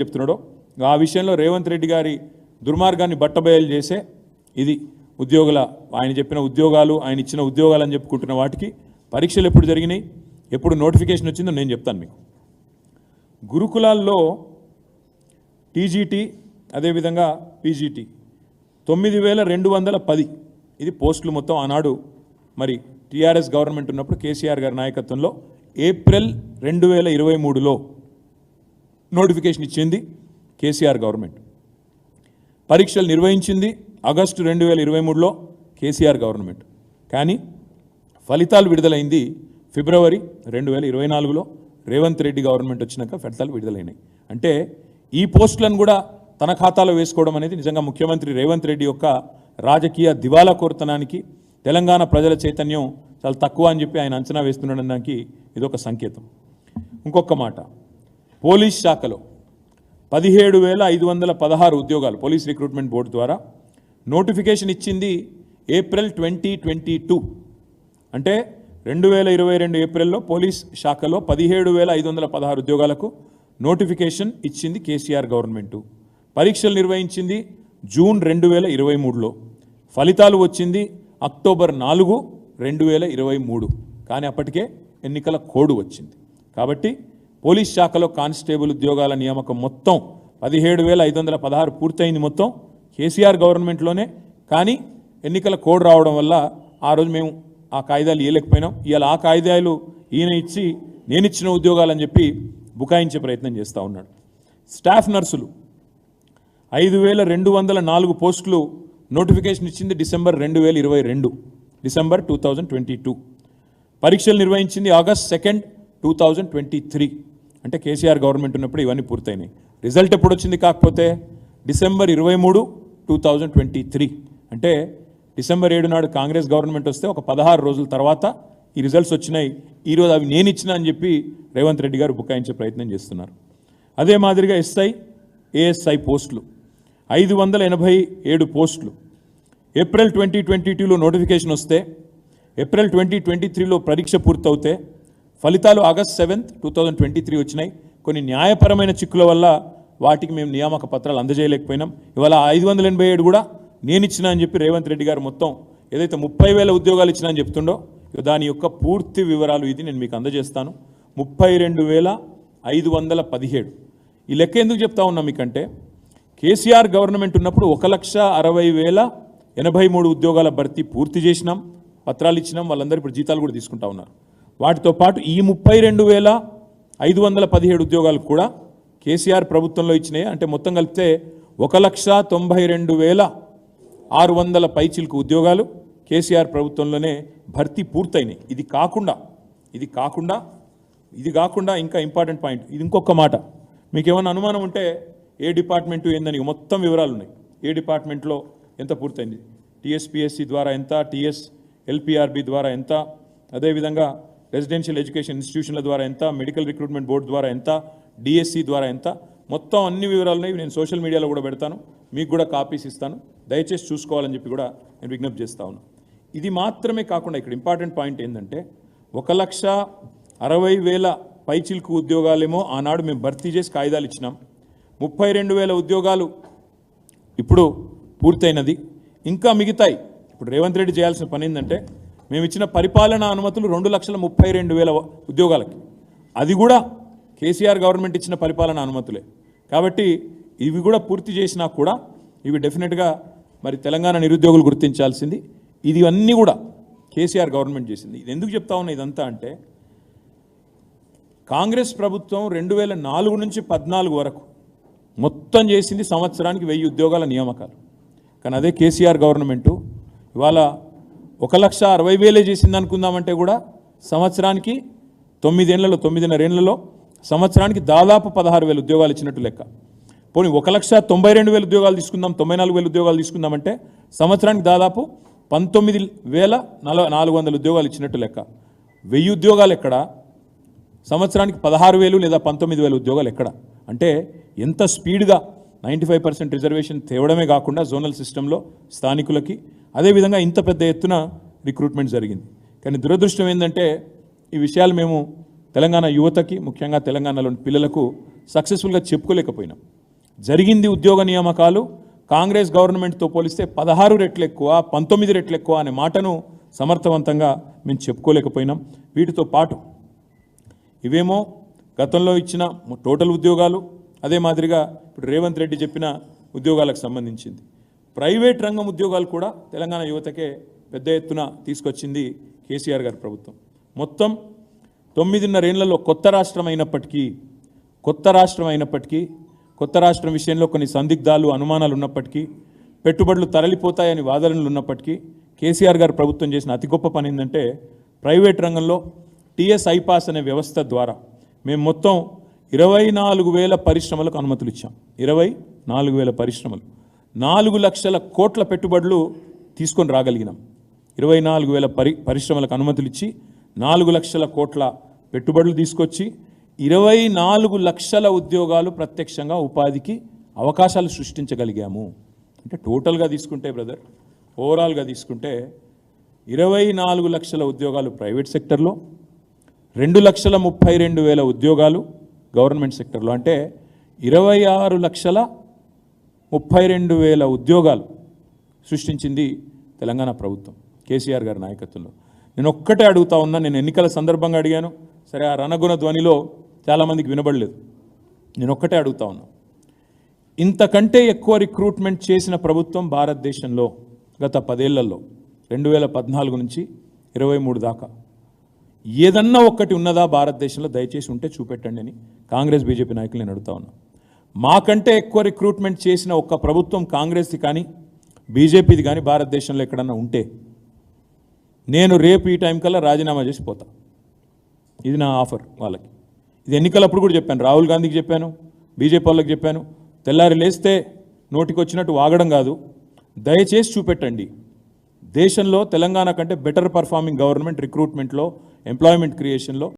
చెప్తున్నాడో. ఆ విషయంలో రేవంత్ రెడ్డి గారి దుర్మార్గాన్ని బట్టబయలు చేసే ఇది ఉద్యోగుల ఆయన చెప్పిన ఉద్యోగాలు ఆయన ఇచ్చిన ఉద్యోగాలు అని చెప్పుకుంటున్న వాటికి పరీక్షలు ఎప్పుడు జరిగినాయి ఎప్పుడు నోటిఫికేషన్ వచ్చిందో నేను చెప్తాను మీకు. గురుకులాల్లో టీజీటీ అదేవిధంగా పీజీటీ తొమ్మిది వేల రెండు వందల పది. ఇది పోస్టులు మొత్తం ఆనాడు మరి టీఆర్ఎస్ గవర్నమెంట్ ఉన్నప్పుడు కేసీఆర్ గారి నాయకత్వంలో ఏప్రిల్ రెండు వేల ఇరవై మూడులో నోటిఫికేషన్ ఇచ్చింది కేసీఆర్ గవర్నమెంట్. పరీక్షలు నిర్వహించింది ఆగస్టు రెండు వేల ఇరవై మూడులో కేసీఆర్ గవర్నమెంట్. కానీ ఫలితాలు విడుదలైంది ఫిబ్రవరి రెండు వేల ఇరవై నాలుగులో రేవంత్ రెడ్డి గవర్నమెంట్ వచ్చినాక ఫలితాలు విడుదలైనాయి. అంటే ఈ పోస్టులను కూడా తన ఖాతాలో వేసుకోవడం అనేది నిజంగా ముఖ్యమంత్రి రేవంత్ రెడ్డి యొక్క రాజకీయ దివాలా కోరుతనానికి తెలంగాణ ప్రజల చైతన్యం చాలా తక్కువ అని చెప్పి ఆయన అంచనా వేస్తుండడానికి ఇదొక సంకేతం. ఇంకొక మాట. పోలీస్ శాఖలో పదిహేడు వేల ఐదు వందల పదహారు ఉద్యోగాలు పోలీస్ రిక్రూట్మెంట్ బోర్డు ద్వారా నోటిఫికేషన్ ఇచ్చింది ఏప్రిల్ ట్వంటీ ట్వంటీ టూ. అంటే రెండు వేల ఇరవై రెండు ఏప్రిల్లో పోలీస్ శాఖలో పదిహేడు వేల ఐదు వందల పదహారు ఉద్యోగాలకు నోటిఫికేషన్ ఇచ్చింది కేసీఆర్ గవర్నమెంటు. పరీక్షలు నిర్వహించింది జూన్ రెండు వేల ఇరవై మూడులో. ఫలితాలు వచ్చింది అక్టోబర్ నాలుగు రెండు వేల ఇరవై మూడు. కానీ అప్పటికే ఎన్నికల కోడ్ వచ్చింది. కాబట్టి పోలీస్ శాఖలో కానిస్టేబుల్ ఉద్యోగాల నియామకం మొత్తం పదిహేడు వేల ఐదు వందల పదహారు పూర్తయింది మొత్తం కేసీఆర్ గవర్నమెంట్లోనే. కానీ ఎన్నికల కోడ్ రావడం వల్ల ఆ రోజు మేము ఆ కాయిదాలు ఇవ్వలేకపోయినాం ఇవాళ ఆ కాయిదాలు ఈయన ఇచ్చి నేను ఇచ్చిన ఉద్యోగాలని చెప్పి బుకాయించే ప్రయత్నం చేస్తూ ఉన్నాడు. స్టాఫ్ నర్సులు ఐదు వేల రెండు వందల నాలుగు పోస్టులు నోటిఫికేషన్ ఇచ్చింది డిసెంబర్ రెండు వేల ఇరవై రెండు December two thousand twenty two. పరీక్షలు నిర్వహించింది August second two thousand twenty three. అంటే కేసీఆర్ గవర్నమెంట్ ఉన్నప్పుడు ఇవన్నీ పూర్తయినాయి. రిజల్ట్ ఎప్పుడు వచ్చింది కాకపోతే డిసెంబర్ ఇరవై మూడు టూ థౌజండ్ ట్వంటీ త్రీ. అంటే డిసెంబర్ ఏడు నాడు కాంగ్రెస్ గవర్నమెంట్ వస్తే ఒక పదహారు రోజుల తర్వాత ఈ రిజల్ట్స్ వచ్చినాయి. ఈరోజు అవి నేను ఇచ్చిన అని చెప్పి రేవంత్ రెడ్డి గారు బుకాయించే ప్రయత్నం చేస్తున్నారు. అదే మాదిరిగా ఎస్ఐ ఏఎస్ఐ పోస్టులు. ఐదు వందల ఎనభై ఏడు పోస్టులు. ఏప్రిల్ ట్వంటీ ట్వంటీ టూలో నోటిఫికేషన్ వస్తే ఏప్రిల్ ట్వంటీ ట్వంటీ త్రీలో పరీక్ష పూర్తవుతే ఫలితాలు August seventh two thousand twenty three వచ్చినాయి. కొన్ని న్యాయపరమైన చిక్కుల వల్ల వాటికి మేము నియామక పత్రాలు అందజేయలేకపోయినాం. ఇవాళ ఐదు వందల ఎనభై ఏడు కూడా నేను ఇచ్చిన అని చెప్పి రేవంత్ రెడ్డి గారు మొత్తం ఏదైతే ముప్పై వేల ఉద్యోగాలు ఇచ్చిన అని చెప్తుండో దాని యొక్క పూర్తి వివరాలు ఇది నేను మీకు అందజేస్తాను. ముప్పై రెండు వేల ఐదు వందల పదిహేడు. ఈ లెక్క ఎందుకు చెప్తా ఉన్నా మీకంటే కేసీఆర్ గవర్నమెంట్ ఉన్నప్పుడు ఒక లక్ష అరవై వేల ఎనభై మూడు ఉద్యోగాల భర్తీ పూర్తి చేసినాం పత్రాలు ఇచ్చినాం వాళ్ళందరూ ఇప్పుడు జీతాలు కూడా తీసుకుంటా ఉన్నారు. వాటితో పాటు ఈ ముప్పై రెండు వేల ఐదు వందల పదిహేడు ఉద్యోగాలు కూడా కేసీఆర్ ప్రభుత్వంలో ఇచ్చినాయి. అంటే మొత్తం కలిపితే ఒక లక్ష తొంభై రెండు వేల ఆరు వందల పైచిలకు ఉద్యోగాలు కేసీఆర్ ప్రభుత్వంలోనే భర్తీ పూర్తయినాయి. ఇది కాకుండా ఇది కాకుండా ఇది కాకుండా ఇంకా ఇంపార్టెంట్ పాయింట్ ఇది ఇంకొక మాట. మీకు ఏమైనా అనుమానం ఉంటే ఏ డిపార్ట్మెంటు ఏందని మొత్తం వివరాలు ఉన్నాయి. ఏ డిపార్ట్మెంట్లో ఎంత పూర్తయింది? టీఎస్పిఎస్సి ద్వారా ఎంత? టీఎస్ ఎల్పిఆర్బి ద్వారా ఎంత? అదేవిధంగా రెసిడెన్షియల్ ఎడ్యుకేషన్ ఇన్స్టిట్యూషన్ల ద్వారా ఎంత మెడికల్ రిక్రూట్మెంట్ బోర్డు ద్వారా ఎంత డిఎస్సి ద్వారా ఎంత మొత్తం అన్ని వివరాలు ఉన్నాయి నేను సోషల్ మీడియాలో కూడా పెడతాను. మీకు కూడా కాపీస్ ఇస్తాను. దయచేసి చూసుకోవాలని చెప్పి కూడా నేను విజ్ఞప్తి చేస్తా ఉన్నాను ఇది మాత్రమే కాకుండా ఇక్కడ ఇంపార్టెంట్ పాయింట్ ఏంటంటే ఒక లక్ష అరవై వేల పైచిల్కు ఉద్యోగాలేమో ఆనాడు మేము భర్తీ చేసి కాగితాలు ఇచ్చినాం. ముప్పై రెండు వేల ఉద్యోగాలు ఇప్పుడు పూర్తయినది. ఇంకా మిగతాయి. ఇప్పుడు రేవంత్ రెడ్డి చేయాల్సిన పని ఏంటంటే మేము ఇచ్చిన పరిపాలన అనుమతులు రెండు లక్షల ముప్పై రెండు వేల ఉద్యోగాలకి. అది కూడా కేసీఆర్ గవర్నమెంట్ ఇచ్చిన పరిపాలన అనుమతులే. కాబట్టి ఇవి కూడా పూర్తి చేసినా కూడా ఇవి డెఫినెట్గా మరి తెలంగాణ నిరుద్యోగులు గుర్తించాల్సింది. ఇది అన్నీ కూడా కేసీఆర్ గవర్నమెంట్ చేసింది. ఇది ఎందుకు చెప్తా ఉన్నా ఇదంతా అంటే కాంగ్రెస్ ప్రభుత్వం రెండు వేల నాలుగు నుంచి పద్నాలుగు వరకు మొత్తం చేసింది సంవత్సరానికి వెయ్యి ఉద్యోగాల నియామకాలు. కానీ అదే కేసీఆర్ గవర్నమెంటు. ఇవాళ ఒక లక్ష అరవై వేలే చేసింది అనుకుందామంటే కూడా సంవత్సరానికి తొమ్మిదేళ్ళలో తొమ్మిదిన్నరేళ్ళలో సంవత్సరానికి దాదాపు పదహారు వేల ఉద్యోగాలు ఇచ్చినట్టు లెక్క. పోనీ ఒక లక్ష తొంభై రెండు వేల ఉద్యోగాలు తీసుకుందాం తొంభై నాలుగు వేల ఉద్యోగాలు తీసుకుందామంటే సంవత్సరానికి దాదాపు పంతొమ్మిది వేల నలభై నాలుగు వందల ఉద్యోగాలు ఇచ్చినట్టు లెక్క. వెయ్యి ఉద్యోగాలు ఎక్కడ? సంవత్సరానికి పదహారు వేలు లేదా పంతొమ్మిది వేల ఉద్యోగాలు ఎక్కడ? అంటే ఎంత స్పీడ్గా నైంటీ ఫైవ్ పర్సెంట్ రిజర్వేషన్ తేవడమే కాకుండా జోనల్ సిస్టంలో స్థానికులకి అదేవిధంగా ఇంత పెద్ద ఎత్తున రిక్రూట్మెంట్ జరిగింది. కానీ దురదృష్టం ఏంటంటే ఈ విషయాలు మేము తెలంగాణ యువతకి ముఖ్యంగా తెలంగాణలోని పిల్లలకు సక్సెస్ఫుల్గా చెప్పుకోలేకపోయినాం. జరిగింది ఉద్యోగ నియామకాలు కాంగ్రెస్ గవర్నమెంట్తో పోలిస్తే పదహారు రెట్లు ఎక్కువ పంతొమ్మిది రెట్లు ఎక్కువ అనే మాటను సమర్థవంతంగా మేము చెప్పుకోలేకపోయినాం. వీటితో పాటు ఇవేమో గతంలో ఇచ్చిన టోటల్ ఉద్యోగాలు అదే మాదిరిగా ఇప్పుడు రేవంత్ రెడ్డి చెప్పిన ఉద్యోగాలకు సంబంధించింది. ప్రైవేట్ రంగం ఉద్యోగాలు కూడా తెలంగాణ యువతకే పెద్ద ఎత్తున తీసుకొచ్చింది కేసీఆర్ గారి ప్రభుత్వం. మొత్తం తొమ్మిదిన్నరేళ్ళలో కొత్త రాష్ట్రం అయినప్పటికీ కొత్త రాష్ట్రం అయినప్పటికీ కొత్త రాష్ట్రం విషయంలో కొన్ని సందిగ్ధాలు అనుమానాలు ఉన్నప్పటికీ పెట్టుబడులు తరలిపోతాయని వాదనలు ఉన్నప్పటికీ కేసీఆర్ గారు ప్రభుత్వం చేసిన అతి గొప్ప పని ఏంటంటే ప్రైవేట్ రంగంలో టీఎస్ ఐపాస్ అనే వ్యవస్థ ద్వారా మేము మొత్తం ఇరవై నాలుగు వేల పరిశ్రమలకు అనుమతులు ఇచ్చాం. ఇరవై నాలుగు వేల పరిశ్రమలు. నాలుగు లక్షల కోట్ల పెట్టుబడులు తీసుకొని రాగలిగినాం. ఇరవై నాలుగు వేల పరి పరిశ్రమలకు అనుమతులు ఇచ్చి నాలుగు లక్షల కోట్ల పెట్టుబడులు తీసుకొచ్చి ఇరవై నాలుగు లక్షల ఉద్యోగాలు ప్రత్యక్షంగా ఉపాధికి అవకాశాలు సృష్టించగలిగాము. అంటే టోటల్గా తీసుకుంటే బ్రదర్ ఓవరాల్గా తీసుకుంటే ఇరవై నాలుగు లక్షల ఉద్యోగాలు ప్రైవేట్ సెక్టర్లో రెండు లక్షల ముప్పై రెండు వేల ఉద్యోగాలు గవర్నమెంట్ సెక్టర్లో. అంటే ఇరవై ఆరు లక్షల ముప్పై రెండు వేల ఉద్యోగాలు సృష్టించింది తెలంగాణ ప్రభుత్వం కేసీఆర్ గారి నాయకత్వంలో. నేను ఒక్కటే అడుగుతా ఉన్నా నేను ఎన్నికల సందర్భంగా అడిగాను సరే ఆ రణగుణ ధ్వనిలో చాలామందికి వినబడలేదు. నేను ఒక్కటే అడుగుతా ఉన్నా. ఇంతకంటే ఎక్కువ రిక్రూట్మెంట్ చేసిన ప్రభుత్వం భారతదేశంలో గత పదేళ్ళలో రెండు వేల పద్నాలుగు నుంచి ఇరవై మూడు దాకా. ఏదన్నా ఒక్కటి ఉన్నదా భారతదేశంలో? దయచేసి ఉంటే చూపెట్టండి అని కాంగ్రెస్ బీజేపీ నాయకులు నేను అడుగుతా ఉన్నా. మాకంటే ఎక్కువ రిక్రూట్మెంట్ చేసిన ఒక్క ప్రభుత్వం కాంగ్రెస్ది కానీ బీజేపీది కానీ భారతదేశంలో ఎక్కడన్నా ఉంటే నేను రేపు ఈ టైం కల్లా రాజీనామా చేసి పోతా. ఇది నా ఆఫర్ వాళ్ళకి. ఇది ఎన్నికలప్పుడు కూడా చెప్పాను. రాహుల్ గాంధీకి చెప్పాను బీజేపీ వాళ్ళకి చెప్పాను. తెల్లారి లేస్తే నోటికి వచ్చినట్టు వాగడం కాదు. దయచేసి చూపెట్టండి. దేశంలో తెలంగాణ కంటే బెటర్ పర్ఫార్మింగ్ గవర్నమెంట్ రిక్రూట్మెంట్లో ఎంప్లాయ్మెంట్ క్రియేషన్లో